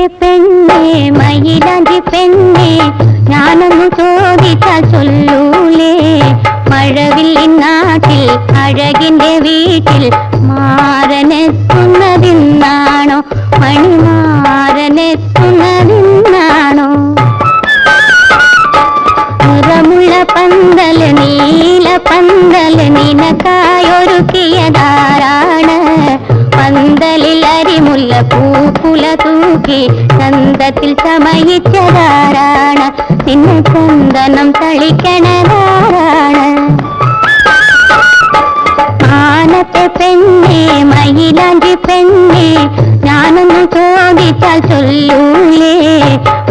എന്റെ പെണ്ണെ മയിലാഞ്ചി പെണ്ണെ ഞാനൊന്നു ചോദിച്ചാൽ ചൊല്ലൂലേ? മഴവില്ലിൻ നാട്ടിൽ അഴകിന്റെ വീട്ടിൽ മാരനെത്തുന്നതിന്നാണോ മണിമാരനെത്തുന്നതിന്നാണോ നിറമുള്ള പന്തല നീല പന്തല നിനക്കാ തൂക്കി ചന്തത്തിൽ സമയിച്ചതാരാണ്? നിന്നെ ചന്ദനം തളിക്കണതാരാണ്? മാനത്തെ പെണ്ണെ മയിലാഞ്ചി പെണ്ണെ ഞാനൊന്ന് ചോദിച്ചാൽ ചൊല്ലൂലേ?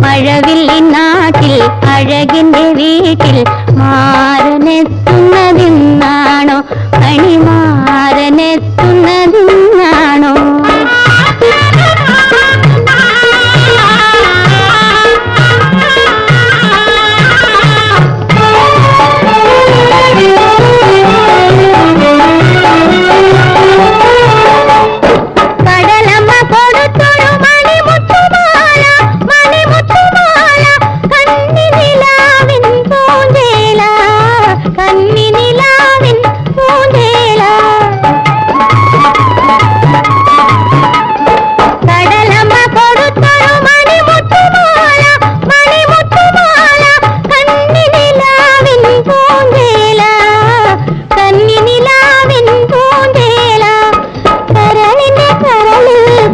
മഴവില്ലി നാട്ടിൽ അഴകിന്റെ വീട്ടിൽ മാറനെത്തുന്നതിന്നാണോ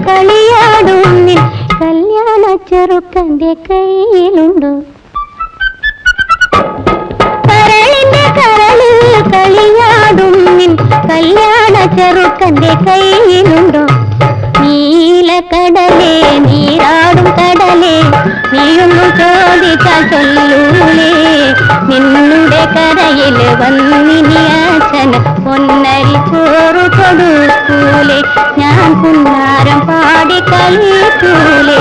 കളിയാടുന്നിൽ കല്യാണ ചെറുക്കന്റെ കയ്യിലുണ്ടോ? കരളിന്റെ കരളിൽ കളിയാടുന്നിൽ കല്യാണ ചെറുക്കന്റെ നീല കടലേ നീരാടും കടലേ നീയൊന്നു ചോദിച്ചാൽ ചൊല്ലൂലേ. നിന്നുടെ കരയിൽ വന്നിനി അച്ഛൻ പൊന്നരി ചോറു കൊടുക്കൂലേ ഞാൻ പുന്ന పాడి కలిపూలే